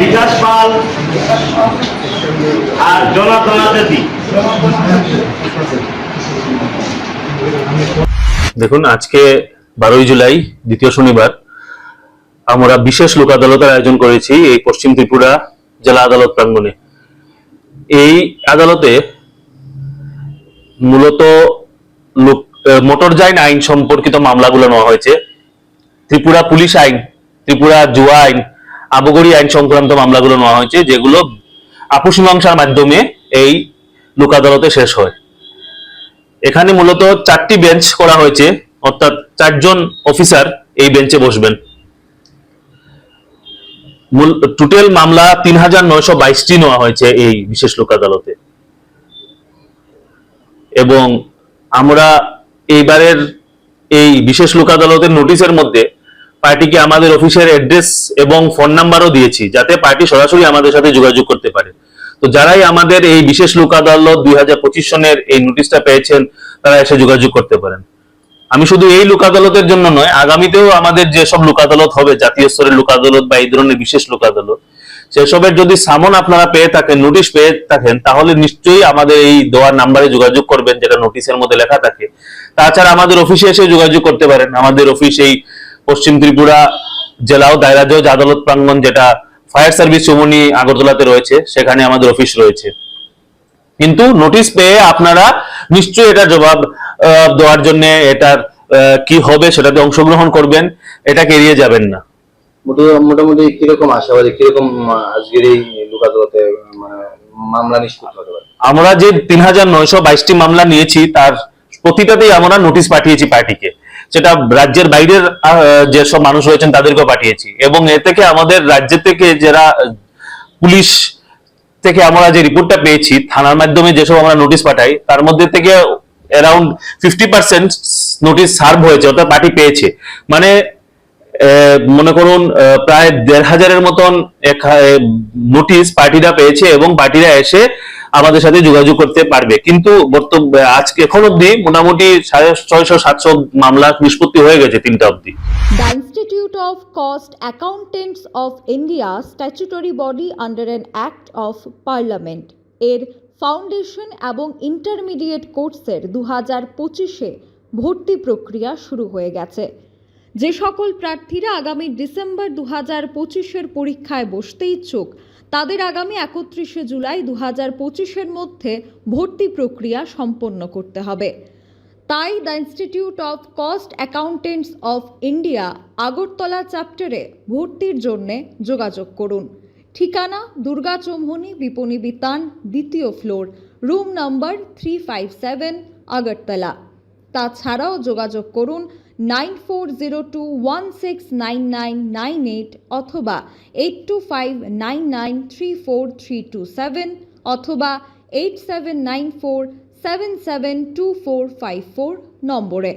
বিকাশ পাল আর জনাতনা দেখুন, আজকে বারোই জুলাই, দ্বিতীয় শনিবার, আমরা বিশেষ লোক আদালতের আয়োজন করেছি এই পশ্চিম ত্রিপুরা জেলা আদালত প্রাঙ্গণে। এই আদালতে মূলত মোটরযান আইন সম্পর্কিত মামলাগুলো নেওয়া হয়েছে। ত্রিপুরা পুলিশ আইন, ত্রিপুরা জুয়া আইন আবগরি আইন সংক্রান্ত মামলাগুলো নেওয়া হয়েছে, যেগুলো আপোষ মীমাংসার মাধ্যমে এই লোক আদালতে শেষ হয়। এখানে মূলত চারটি বেঞ্চ করা হয়েছে, অর্থাৎ চারজন অফিসার এই বেঞ্চে বসবেন। টোটাল মামলা তিন হাজার নয়শো বাইশটি নেওয়া হয়েছে এই বিশেষ লোক আদালতে এবং আমরা এইবারের এই বিশেষ লোক আদালতের নোটিশের মধ্যে পার্টিকে আমাদের অফিসের অ্যাড্রেস এবং ফোন নাম্বারও দিয়েছি, যাতে পার্টি সরাসরি আমাদের সাথে যোগাযোগ করতে পারে। তো যারাই আমাদের এই বিশেষ লোক আদালত দুই হাজার পঁচিশ সনের এই নোটিশটা পেয়েছেন, তারা এসে যোগাযোগ করতে পারেন। আমি শুধু এই লোক আদালতের জন্য নয়, আগামীতেও আমাদের যেসব লোক আদালত হবে, জাতীয় স্তরের লোক আদালত বা এই ধরনের বিশেষ লোক আদালত সেসবের যদি সামন আপনারা পেয়ে থাকেন, নোটিশ পেয়ে থাকেন, তাহলে নিশ্চয়ই আমাদের এই দেওয়ার নাম্বারে যোগাযোগ করবেন, যেটা নোটিশের মধ্যে লেখা থাকে। তাছাড়া আমাদের অফিসে এসে যোগাযোগ করতে পারেন। আমাদের অফিস এই পশ্চিম ত্রিপুরা জেলা ও দায়রা জজ আদালত প্রাঙ্গণ, যেটা ফায়ার সার্ভিস চৌমনি আগরতলাতে রয়েছে, সেখানে আমাদের অফিস রয়েছে। কিন্তু নোটিশ পেয়ে আপনারা নিশ্চয়ই এটার জবাব দেওয়ার জন্য এটার কি হবে সেটাতে অংশগ্রহণ করবেন এটাকে এড়িয়ে যাবেন না। মোটা- মোটামুটি কীরকম আশাবাদী কীরকম আজকের এই লোক আদালতে মানে মামলা নিষ্পত্তি হতে পারে? আমরা যে তিন হাজার নয়শো বাইশটি মামলা নিয়েছি তার প্রতিটাতেই আমরা নোটিশ পাঠিয়েছি পার্টিকে। সেটা রাজ্যের বাইরের যেসব মানুষ রয়েছেন তাদেরকেও পাঠিয়েছি। এবং এ থেকে আমাদের রাজ্য থেকে যারা পুলিশ থেকে আমরা যে রিপোর্টটা পেয়েছি, থানার মাধ্যমে যেসব আমরা নোটিশ পাঠাই, তার মধ্যে থেকে around fifty percent notice serve হয়েছে, অর্থাৎ পার্টি পেয়েছে। মানে মনে করুন প্রায় দেড় হাজারের মতন নোটিশ পার্টিরা পেয়েছে এবং পার্টিরা এসে আমাদের সাথে যোগাযোগ করতে পারবে। কিন্তু আজকে, এখন অব্দি মোটামুটি সাড়ে ছয়শো, সাতশো মামলা নিষ্পত্তি হয়ে গেছে তিনটা অব্দি Institute of Cost Accountants of India statutory body under an Act of Parliament. এর ফাউন্ডেশন এবং ইন্টারমিডিয়েট কোর্সের দু হাজার পঁচিশে ভর্তি প্রক্রিয়া শুরু হয়ে গেছে। যে সকল প্রার্থীরা আগামী ডিসেম্বর দু হাজার পঁচিশের পরীক্ষায় বসতে ইচ্ছুক, তাদের আগামী একত্রিশে জুলাই দু হাজার পঁচিশের মধ্যে ভর্তি প্রক্রিয়া সম্পন্ন করতে হবে। তাই the Institute of Cost Accountants of India Agartala চ্যাপ্টারে ভর্তির জন্যে যোগাযোগ করুন। ঠিকানা দুর্গা চৌমুহনী, বিপণী বিতান, দ্বিতীয় ফ্লোর, রুম নম্বর থ্রি ফাইভ সেভেন, আগরতলা। তাছাড়াও যোগাযোগ করুন nine four zero two one six nine nine nine eight অথবা eight two five nine nine three four three two seven অথবা eight seven nine four seven seven two four five four নম্বরে